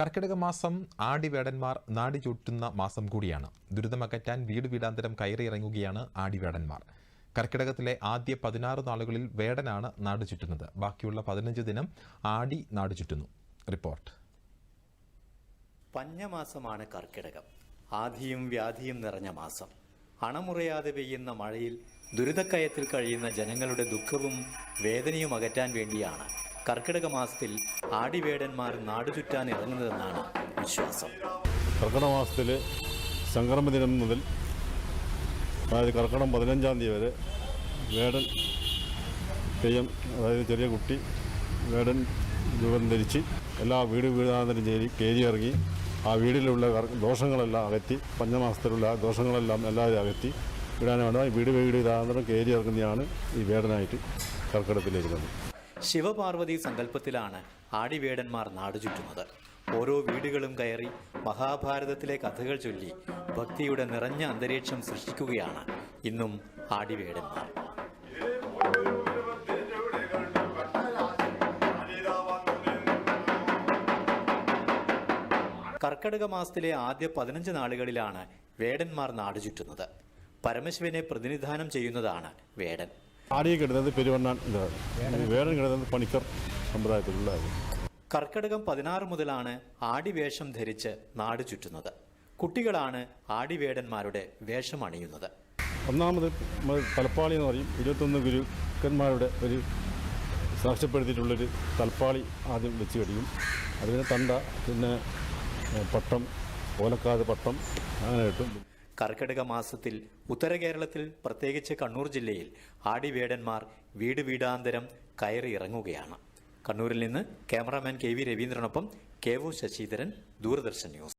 കർക്കിടക മാസം ആടിവേടന്മാർ നാടി ചുറ്റുന്ന മാസം കൂടിയാണ്. ദുരിതമകറ്റാൻ വീട് വീടാന്തരം കയറിയിറങ്ങുകയാണ് ആടിവേടന്മാർ. കർക്കിടകത്തിലെ ആദ്യ പതിനാറ് നാളുകളിൽ വേടനാണ് നാട് ചുറ്റുന്നത്. ബാക്കിയുള്ള പതിനഞ്ച് ദിനം ആടി നാട് ചുറ്റുന്നു. റിപ്പോർട്ട്. പഞ്ഞമാസമാണ് കർക്കിടകം. ആധിയും വ്യാധിയും നിറഞ്ഞ മാസം. അണമുറയാതെ പെയ്യുന്ന മഴയിൽ ദുരിതക്കയത്തിൽ കഴിയുന്ന ജനങ്ങളുടെ ദുഃഖവും വേദനയും അകറ്റാൻ വേണ്ടിയാണ് കർക്കിടക മാസത്തിൽ ആടിവേടന്മാർ നാടുചുറ്റാൻ ഇറങ്ങുന്നതെന്നാണ് വിശ്വാസം. കർക്കിടക മാസത്തിൽ സംക്രമ ദിനം മുതൽ അതായത് കർക്കിടകം പതിനഞ്ചാം തീയതി വരെ വേടൻ തെയ്യം അതായത് ചെറിയ കുട്ടി വേടൻ രൂപം ധരിച്ച് എല്ലാ വീട് വീടാന്തരം ചേരി കയറി ഇറങ്ങി ആ വീടിലുള്ള ദോഷങ്ങളെല്ലാം അകറ്റി പഞ്ചമാസത്തിലുള്ള ദോഷങ്ങളെല്ലാം എല്ലാവരും അകറ്റി വിടാനാണ് വീട് വീട് വീടാന്തരം കയറി ഇറങ്ങുന്നതാണ് ഈ വേടനായിട്ട് കർക്കിടകത്തിലിരുന്നത് ശിവപാർവതി സങ്കല്പത്തിലാണ് ആടിവേടന്മാർ നാടുചുറ്റുന്നത് ഓരോ വീടുകളും കയറി മഹാഭാരതത്തിലെ കഥകൾ ചൊല്ലി ഭക്തിയുടെ നിറഞ്ഞ അന്തരീക്ഷം സൃഷ്ടിക്കുകയാണ് ഇന്നും ആടിവേടന്മാർ. കർക്കടക മാസത്തിലെ ആദ്യ പതിനഞ്ച് നാളുകളിലാണ് വേടന്മാർ നാടുചുറ്റുന്നത് പരമശിവനെ പ്രതിനിധാനം ചെയ്യുന്നതാണ് വേടൻ. ആടിയെ കിടന്നത് പെരുവണ്ണാൻ വേടൻ കിടന്നത് പണിക്കർ സമ്പ്രദായത്തിലുള്ള കർക്കടകം പതിനാറ് മുതലാണ് ആടിവേഷം ധരിച്ച് നാട് ചുറ്റുന്നത്. കുട്ടികളാണ് ആടിവേടന്മാരുടെ വേഷം അണിയുന്നത്. ഒന്നാമത് തലപ്പാളി എന്ന് പറയും. ഇരുപത്തൊന്ന് ഗുരുക്കന്മാരുടെ ഒരു സാക്ഷ്യപ്പെടുത്തിയിട്ടുള്ളൊരു തലപ്പാളി ആദ്യം വെച്ച് കഴിയും അതിന് തണ്ട പിന്നെ പട്ടം ഓലക്കാത് പട്ടം അങ്ങനെ കിട്ടും. കർക്കടക മാസത്തിൽ ഉത്തര കേരളത്തിൽ പ്രത്യേകിച്ച് കണ്ണൂർ ജില്ലയിൽ ആടിവേടന്മാർ വീട് വീടാന്തരം കയറി ഇറങ്ങുകയാണ്. കണ്ണൂരിൽ നിന്ന് cameraman K V രവീന്ദ്രനൊപ്പം K O Sasidharan Doordarshan news.